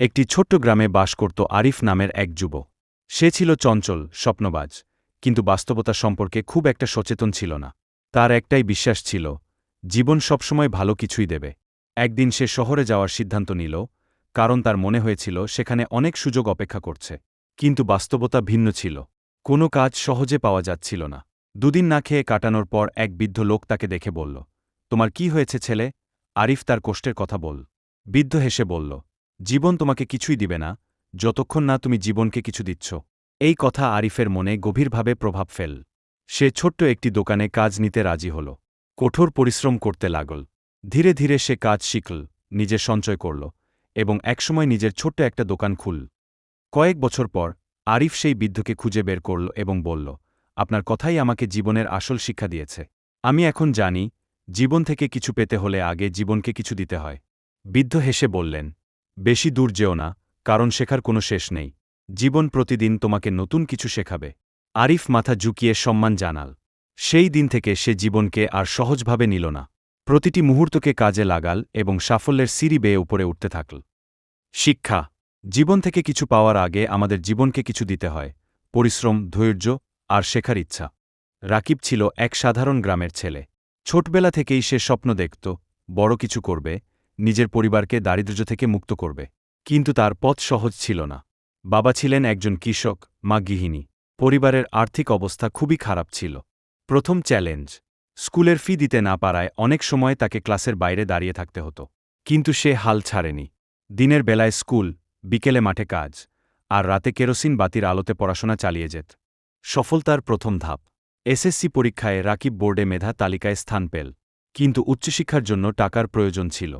একটি ছোট্ট গ্রামে বাস করত আরিফ নামের এক যুব সে ছিল চঞ্চল, স্বপ্নবাজ, কিন্তু বাস্তবতা সম্পর্কে খুব একটা সচেতন ছিল না। তার একটাই বিশ্বাস ছিল, জীবন সবসময় ভালো কিছুই দেবে। একদিন সে শহরে যাওয়ার সিদ্ধান্ত নিল, কারণ তার মনে হয়েছিল সেখানে অনেক সুযোগ অপেক্ষা করছে। কিন্তু বাস্তবতা ভিন্ন ছিল। কোনো কাজ সহজে পাওয়া যাচ্ছিল না। দুদিন না খেয়ে কাটানোর পর এক বৃদ্ধ লোক তাকে দেখে বলল, তোমার কি হয়েছে ছেলে? আরিফ তার কষ্টের কথা বল, বৃদ্ধ হেসে বলল জীবন তোমাকে কিছুই দিবে না, যতক্ষণ না তুমি জীবনকে কিছু দিচ্ছ। এই কথা আরিফের মনে গভীরভাবে প্রভাব ফেল। সে ছোট্ট একটি দোকানে কাজ নিতে রাজি হল। কঠোর পরিশ্রম করতে লাগল। ধীরে ধীরে সে কাজ শিখল, নিজে সঞ্চয় করল এবং একসময় নিজের ছোট্ট একটা দোকান খুল। কয়েক বছর পর, আরিফ সেই বৃদ্ধকে খুঁজে বের করল এবং বলল, আপনার কথাই আমাকে জীবনের আসল শিক্ষা দিয়েছে। আমি এখন জানি, জীবন থেকে কিছু পেতে হলে আগে জীবনকে কিছু দিতে হয়। বৃদ্ধ হেসে বললেন বেশি দূর যেও না, কারণ শেখার কোনো শেষ নেই। জীবন প্রতিদিন তোমাকে নতুন কিছু শেখাবে। আরিফ মাথা ঝুঁকিয়ে সম্মান জানাল। সেই দিন থেকে সে জীবনকে আর সহজভাবে নিল না। প্রতিটি মুহূর্তকে কাজে লাগাল এবং সাফল্যের সিঁড়ি বেয়ে উপরে উঠতে থাকল। শিক্ষা। জীবন থেকে কিছু পাওয়ার আগে আমাদের জীবনকে কিছু দিতে হয়। পরিশ্রম, ধৈর্য আর শেখার ইচ্ছা। রাকিব ছিল এক সাধারণ গ্রামের ছেলে। ছোটবেলা থেকেই সে স্বপ্ন দেখত, বড় কিছু করবে নিজের পরিবারকে দারিদ্র্য থেকে মুক্ত করবে। কিন্তু তার পথ সহজ ছিল না। বাবা ছিলেন একজন কৃষক, মা গৃহিণী। পরিবারের আর্থিক অবস্থা খুবই খারাপ ছিল। প্রথম চ্যালেঞ্জ, স্কুলের ফি দিতে না পারায় অনেক সময় তাকে ক্লাসের বাইরে দাঁড়িয়ে থাকতে হতো। কিন্তু সে হাল ছাড়েনি। দিনের বেলায় স্কুল, বিকেলে মাঠে কাজ, আর রাতে কেরোসিন বাতির আলোতে পড়াশোনা চালিয়ে যেত। সফলতার প্রথম ধাপ, এসএসসি পরীক্ষায় রাকিব বোর্ডে মেধা তালিকায় স্থান পেল। কিন্তু উচ্চশিক্ষার জন্য টাকার প্রয়োজন ছিল।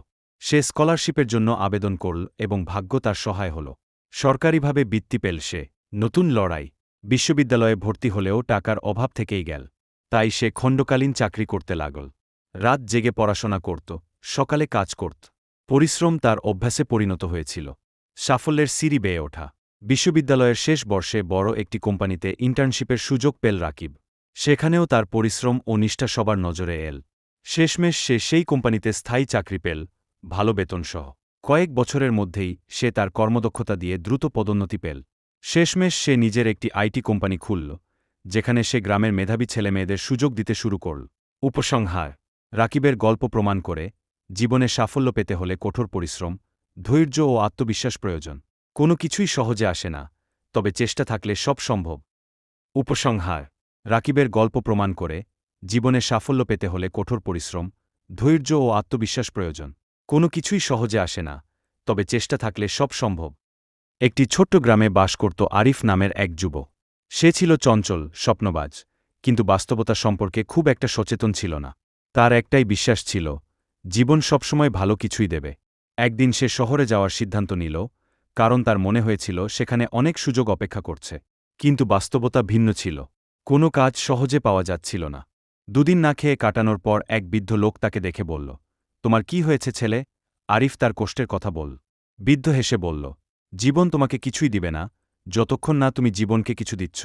সে স্কলারশিপের জন্য আবেদন করল এবং ভাগ্য তার সহায় হল। সরকারিভাবে বৃত্তি পেল সে। নতুন লড়াই। বিশ্ববিদ্যালয়ে ভর্তি হলেও টাকার অভাব থেকেই গেল। তাই সে খণ্ডকালীন চাকরি করতে লাগল। রাত জেগে পড়াশোনা করত, সকালে কাজ করত। পরিশ্রম তার অভ্যাসে পরিণত হয়েছিল। সাফল্যের সিঁড়ি বেয়ে ওঠা। বিশ্ববিদ্যালয়ের শেষ বর্ষে বড় একটি কোম্পানিতে ইন্টার্নশিপের সুযোগ পেল রাকিব। সেখানেও তার পরিশ্রম ও নিষ্ঠা সবার নজরে এল। শেষমেশ সে সেই কোম্পানিতে স্থায়ী চাকরি পেল ভালো বেতনসহ। কয়েক বছরের মধ্যেই সে তার কর্মদক্ষতা দিয়ে দ্রুত পদোন্নতি পেল। শেষমেশ সে নিজের একটি আইটি কোম্পানি খুলল, যেখানে সে গ্রামের মেধাবী ছেলেমেয়েদের সুযোগ দিতে শুরু করল। উপসংহার, রাকিবের গল্প প্রমাণ করে, জীবনে সাফল্য পেতে হলে কঠোর পরিশ্রম, ধৈর্য ও আত্মবিশ্বাস প্রয়োজন। কোনো কিছুই সহজে আসে না, তবে চেষ্টা থাকলে সব সম্ভব। উপসংহার, রাকিবের গল্প প্রমাণ করে, জীবনে সাফল্য পেতে হলে কঠোর পরিশ্রম, ধৈর্য ও আত্মবিশ্বাস প্রয়োজন। কোনো কিছুই সহজে আসে না, তবে চেষ্টা থাকলে সব সম্ভব। একটি ছোট্ট গ্রামে বাস করত আরিফ নামের এক যুবক। সে ছিল চঞ্চল, স্বপ্নবাজ, কিন্তু বাস্তবতা সম্পর্কে খুব একটা সচেতন ছিল না। তার একটাই বিশ্বাস ছিল, জীবন সবসময় ভালো কিছুই দেবে। একদিন সে শহরে যাওয়ার সিদ্ধান্ত নিল, কারণ তার মনে হয়েছিল সেখানে অনেক সুযোগ অপেক্ষা করছে। কিন্তু বাস্তবতা ভিন্ন ছিল। কোনো কাজ সহজে পাওয়া যাচ্ছিল না। দুদিন না খেয়ে কাটানোর পর এক বৃদ্ধ লোক তাকে দেখে বলল তোমার কি হয়েছে ছেলে? আরিফ তার কষ্টের কথা বল। বৃদ্ধ হেসে বলল, জীবন তোমাকে কিছুই দিবে না। যতক্ষণ না তুমি জীবনকে কিছু দিচ্ছ।